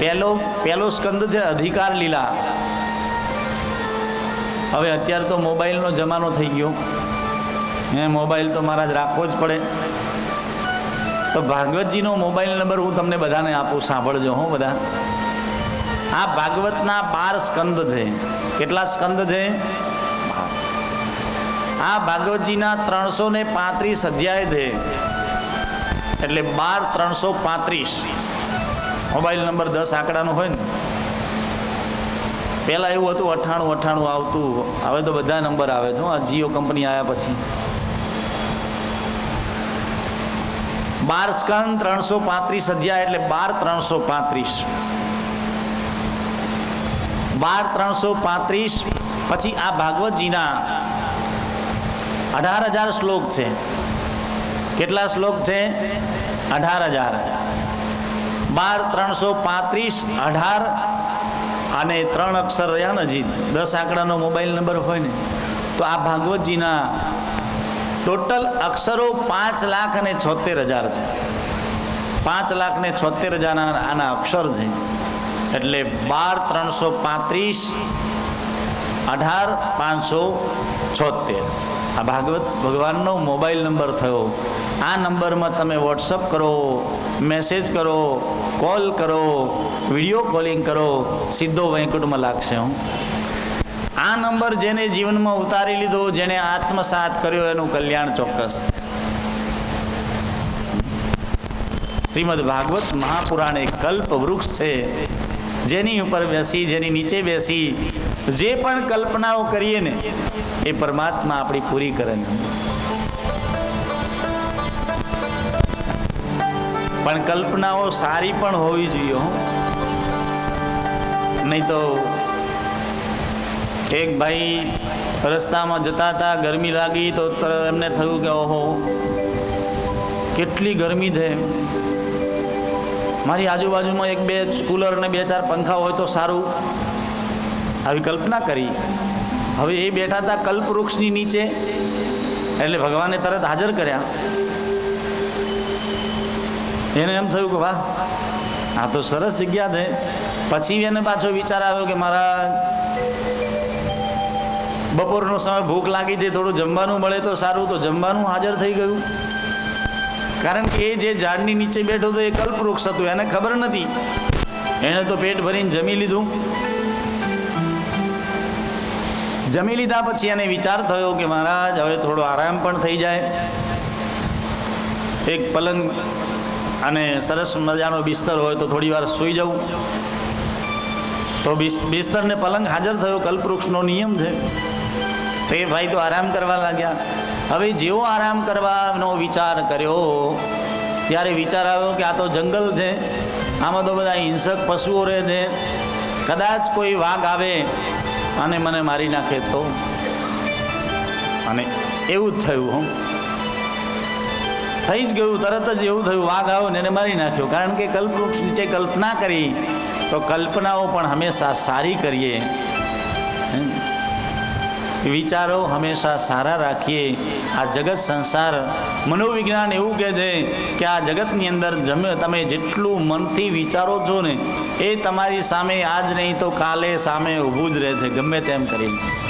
પહેલો પહેલો સ્કંદ છે અધિકાર લીલા. હવે અત્યારે તો મોબાઈલનો જમાનો થઈ ગયો. એ મોબાઈલ તો મારા જ રાખવો જ પડે. તો ભાગવતજીનો મોબાઈલ નંબર હું તમને બધાને આપું, સાંભળજો હો બધા. આ ભાગવતના બાર સ્કંદ છે. કેટલા સ્કંદ છે? આ ભાગવતજીના ત્રણસો ને પાંત્રીસ અધ્યાય છે. એટલે બાર ત્રણસો પાંત્રીસ. મોબાઈલ નંબર દસ આંકડાનો હોય ને. પહેલાં એવું હતું અઠ્ઠાણું અઠ્ઠાણું આવતું. હવે તો બધા નંબર આવે છે. આ જીઓ કંપની આવ્યા પછી. બાર સ્કંદ ત્રણસો પાંત્રીસ અધ્યાય એટલે બાર ત્રણસો પાંત્રીસ. બાર ત્રણસો પાંત્રીસ, પછી આ ભાગવતજીના અઢાર હજાર શ્લોક છે. કેટલા શ્લોક છે? અઢાર હજાર. બાર, ત્રણસો પાંત્રીસ, અઢાર અને ત્રણ અક્ષર રહ્યા ને હજી. દસ આંકડાનો મોબાઈલ નંબર હોય ને, તો આ ભાગવતજીના ટોટલ અક્ષરો પાંચ લાખ અને છોતેર હજાર છે. પાંચ લાખ ને છોતેર હજાર આના અક્ષર છે. એટલે બાર, ત્રણસો પાંત્રીસ અઢાર પાંચસો છોતેર આ ભાગવત ભગવાનનો મોબાઈલ નંબર થયો. આ નંબરમાં તમે વોટ્સઅપ કરો, મેસેજ કરો, કોલ કરો, વીડિયો કોલિંગ કરો, સીધો વૈકુંઠમાં લાગશે હું. આ નંબર જેને જીવનમાં ઉતારી લીધો, જેને આત્મસાત કર્યો, એનું કલ્યાણ ચોક્કસ. શ્રીમદ ભાગવત મહાપુરાણ એક કલ્પ વૃક્ષ છે. જેની ઉપર બેસી, જેની નીચે બેસી જે પણ કલ્પનાઓ કરીએ ને, એ પરમાત્મા આપણી પૂરી કરે છે. પણ કલ્પનાઓ સારી પણ હોવી જોઈએ નહીં તો એક ભાઈ રસ્તામાં જતા હતા, ગરમી લાગી તો એમને થયું કે ઓહો, કેટલી ગરમી છે મારી આજુબાજુમાં એક બે કુલર ને બે ચાર પંખા હોય તો સારું. આવી કલ્પના કરી. હવે એ બેઠા હતા કલ્પવૃક્ષની નીચે એટલે ભગવાને તરત હાજર કર્યા. એને એમ થયું કે વાહ, આ તો સરસ જગ્યા છે. પછી એને પાછો વિચાર આવ્યો કે મારા બપોરનો સમય ભૂખ લાગી છે, થોડું જમવાનું મળે તો સારું. તો જમવાનું હાજર થઈ ગયું. કારણ કે એ જે ઝાડની નીચે બેઠો હતો એ કલ્પવૃક્ષ હતું, એને ખબર નથી. એણે તો પેટ ભરીને જમી લીધું. જમી લીધા પછી એને વિચાર થયો કે મહારાજ, હવે થોડો આરામ પણ થઈ જાય. એક પલંગ અને સરસ મજાનો બિસ્તર હોય તો થોડી વાર સૂઈ જવું. તો બિસ્તરને બિસ્તર પલંગ હાજર થયો, કલ્પવૃક્ષનો નિયમ છે. તો ભાઈ તો આરામ કરવા લાગ્યા. હવે જેવો આરામ કરવાનો વિચાર કર્યો, ત્યારે વિચાર આવ્યો કે આ તો જંગલ છે. આમાં તો બધા હિંસક પશુઓ રહે છે. કદાચ કોઈ વાઘ આવે અને મને મારી નાખે તો? અને એવું જ થયું, હું. થઈ જ ગયું, તરત જ એવું થયું, વાઘ આવ્યો ને એને મારી નાખ્યો. કારણ કે કલ્પવૃક્ષ નીચે કલ્પના કરી, તો કલ્પનાઓ પણ હંમેશા સારી કરીએ. વિચારો હંમેશા સારા રાખીએ. આ જગત સંસાર મનોવિજ્ઞાન એવું કહે છે કે આ જગતની અંદર જમે તમે જેટલું મનથી વિચારો છો ને, એ તમારી સામે આજ નહીં તો કાલે સામે ઊભું જ રહે છે ગમે તેમ કરીને.